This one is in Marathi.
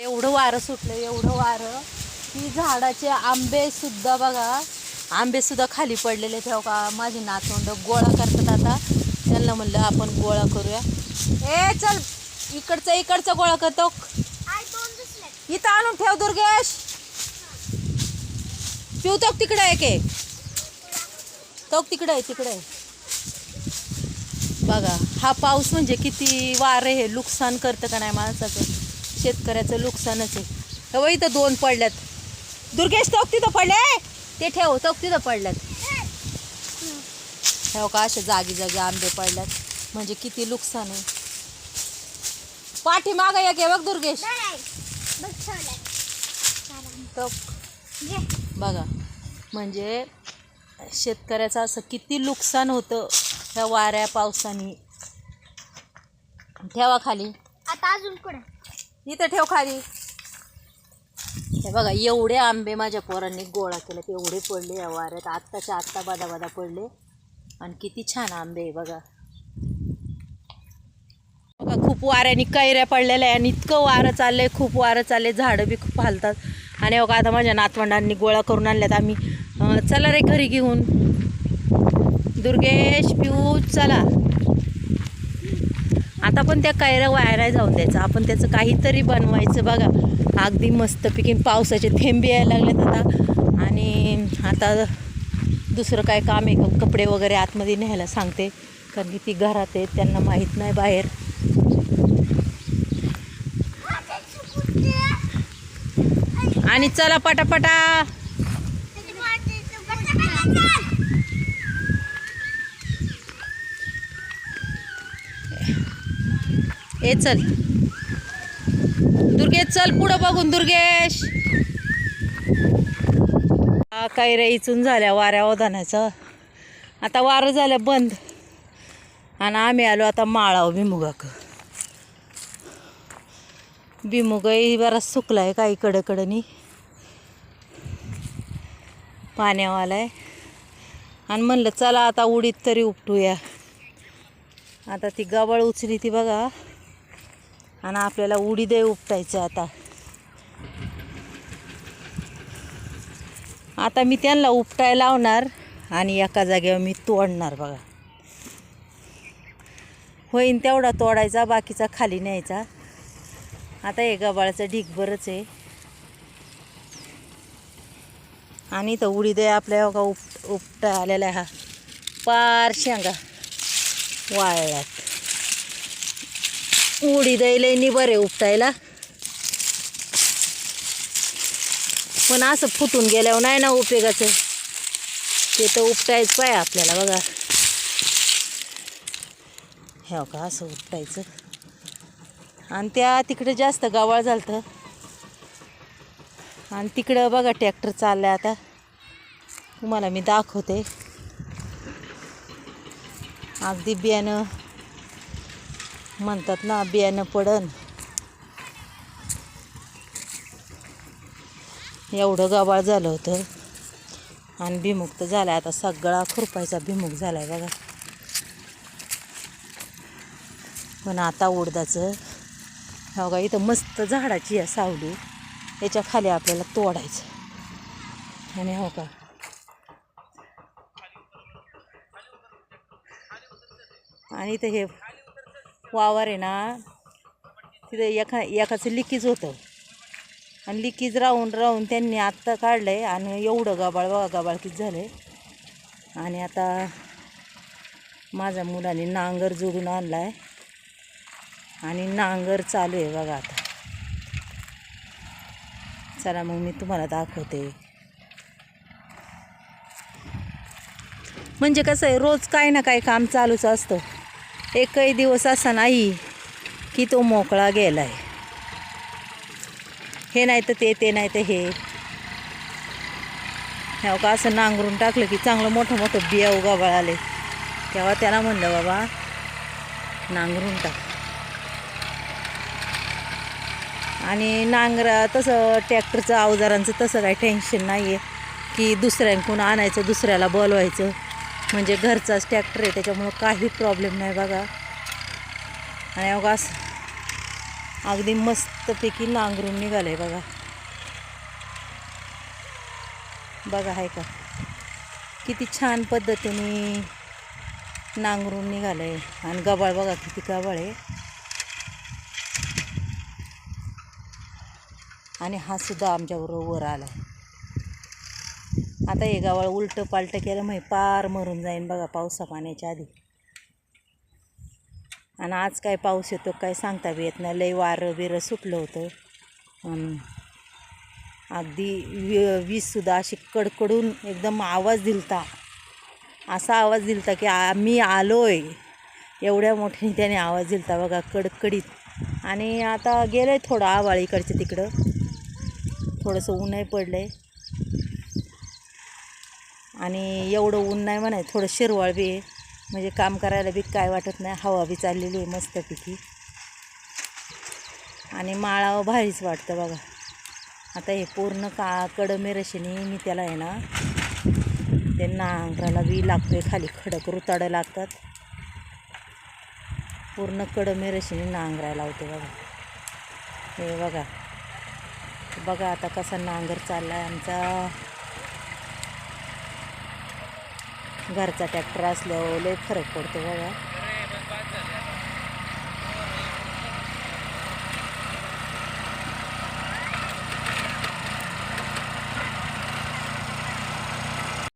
एवढं वारं सुटलं एवढं वारं. की झाडाचे आंबे सुद्धा बघा आंबे सुद्धा खाली पडलेले ठेव का माझी नातवंड गोळा करतात आता. त्यांना म्हणलं आपण गोळा करूया. ए चल इकडचं इकडचं गोळा करतो. इथं आणून ठेव दुर्गेश. पिऊ तो तिकडे आहे के तो तिकडे आहे तिकडे आहे. बघा हा पाऊस म्हणजे किती वारे हे नुकसान करतं का नाही माणसाचं? शेतकऱ्याचं नुकसानच आहे. हवं इथं दोन पडल्यात. दुर्गेश तोक तिथं पडले? ते ठेव तोक तिथं पडल्यात. ठेव का अशा जागी जागी आंबे पडल्यात. म्हणजे किती नुकसान आहे. पाठी माग एक बघ दुर्गेश. तोक. बघा. म्हणजे शेतकऱ्याचं असं किती नुकसान होतं ह्या वाऱ्या पावसाने. ठेवा खाली. आता अजून कुठे? इथं ठेव खाली. हे बघा एवढे आंबे माझ्या पोरांनी गोळा केले एवढे पडले या वाऱ्यात. आत्ताच्या आत्ता बदा बदा पडले. आणि किती छान आंबे आहे बघा. बघा खूप वाऱ्याने कैऱ्या पडलेल्या आहे आणि इतकं वारं चाललंय खूप वारं चालले झाडं बी खूप हालतात. आणि बघा आता माझ्या नातवंडांनी गोळा करून आणल्यात. आम्ही चला रे घरी घेऊन. दुर्गेश पिऊ चला. आता पण त्या कायऱ्या वाया नाही जाऊन द्यायचं. आपण त्याचं काहीतरी बनवायचं. बघा अगदी मस्तपैकी पावसाचे थेंब यायला लागलेत आता. आणि आता दुसरं काय काम आहे का? कपडे वगैरे आतमध्ये न्यायला सांगते. कारण की ती घरात आहेत त्यांना माहीत नाही बाहेर. आणि चला पटापटा. ए चल. दुर्गेश चल पुढं बघून दुर्गेश काही रे इचून झाल्या वाऱ्या ओदानाचं आता वारं झालं बंद. आणि आम्ही आलो आता माळाव भिमुगाक. भिमुगही बराच सुकला आहे काही कडकडनी पाण्यावाला आहे आणि म्हणलं चला आता उडीत तरी उपटूया. आता ती गबाळ उचली ती बघा. आणि आपल्याला उडीदे उपटायचं आता. आता मी त्यांना उपटाय लावणार आणि एका जागेवर मी तोडणार बघा. होईन तेवढा तोडायचा बाकीचा खाली न्यायचा. आता हे गबाळाचं ढीक बरंच आहे. आणि तर उडीदे आपल्या बघा उप उपटा आलेला आहे हा पार शेंगा. वाळल्यात. उडी द्यायला निबर आहे उपटायला. पण असं फुटून गेल्यावर नाही ना उपयोगाचं. ते तर उपटायच पाय आपल्याला बघा. ह्या का असं उपटायचं. आणि त्या तिकडं जास्त गावाळ झालं आणि तिकडं बघा ट्रॅक्टर चाललाय आता. तुम्हाला मी दाखवते. अगदी बियाणं म्हणतात ना बियाणं पडन. एवढं गबाळ झालं होतं. आणि भिमुक्त झाला आता सगळा खुरपायचा भिमुख झाला आहे बघा. पण आता उडदाचं हो का इथं मस्त झाडाची आहे सावली. याच्या खाली आपल्याला तोडायचं. आणि हो का. आणि इथं हे वावर आहे ना तिथं एका एकाचं लिकीज होतं. आणि लिकीज राहून राहून त्यांनी आत्ता काढलं आहे आणि एवढं गबाळ बघा गबाळ झालं आहे आणि आता माझ्या मुलाने नांगर जोडून आणला आहे आणि नांगर चालू आहे बघा आता. चला मग मी तुम्हाला दाखवते. म्हणजे कसं आहे रोज काही ना काही काम चालूच असतं. एकही दिवस असा नाही की तो मोकळा गेला आहे हे नाही तर ते ते नाही तर हे. ह्या का असं नांगरून टाकलं की चांगलं मोठं मोठं बिया उगा बळाले तेव्हा त्याला म्हणलं बाबा नांगरून टाक. आणि नांगरा तसं ट्रॅक्टरचं अवजारांचं तसं काही टेन्शन नाही आहे की दुसऱ्यांकडून आणायचं दुसऱ्याला बोलवायचं. म्हणजे घरचाच ट्रॅक्टर आहे त्याच्यामुळं काही प्रॉब्लेम नाही बघा. आणि अवघा असं अगदी मस्तपैकी नांगरून निघालं आहे बघा. बघा आहे का? किती छान पद्धतीने नांगरून निघालं आहे आणि गबाळ बघा किती गबाळ आहे. आणि हा सुद्धा आमच्याबरोबर वर आला आता हे गावाळ उलटं पालटं केलं म्हणजे पार मरून जाईन बघा पावसा पाण्याच्या आधी. आणि आज काय पाऊस येतो काय सांगता बी येत नाही. लय वारं बिरं सुटलं होतं. अगदी वि वीजसुद्धा अशी कडकडून एकदम आवाज दिलता. असा आवाज दिलता की आम्ही आलोय. एवढ्या मोठ्याने त्याने आवाज दिलता बघा कडकडीत. आणि आता गेलं आहे थोडं आवाळ इकडच्या तिकडं. थोडंसं ऊनही पडलं आहे आणि एवढं ऊन नाही म्हणाय थोडं शिरवाळ बी आहे. म्हणजे काम करायला बी काय वाटत नाही हवा बी चाललेली आहे मस्तपैकी. आणि माळावं भारीच वाटतं बघा. आता हे पूर्ण का कडमे मी त्याला आहे ना ते नांगराला बी लागतोय खाली. खडक रुताडं लागतात. पूर्ण कडमे नांगराय नांगरायला लावते बघा. हे बघा. बघा आता कसा नांगर चालला आहे आमचा. घरचा ट्रॅक्टर असल्यावर लय फरक पडतो बघा.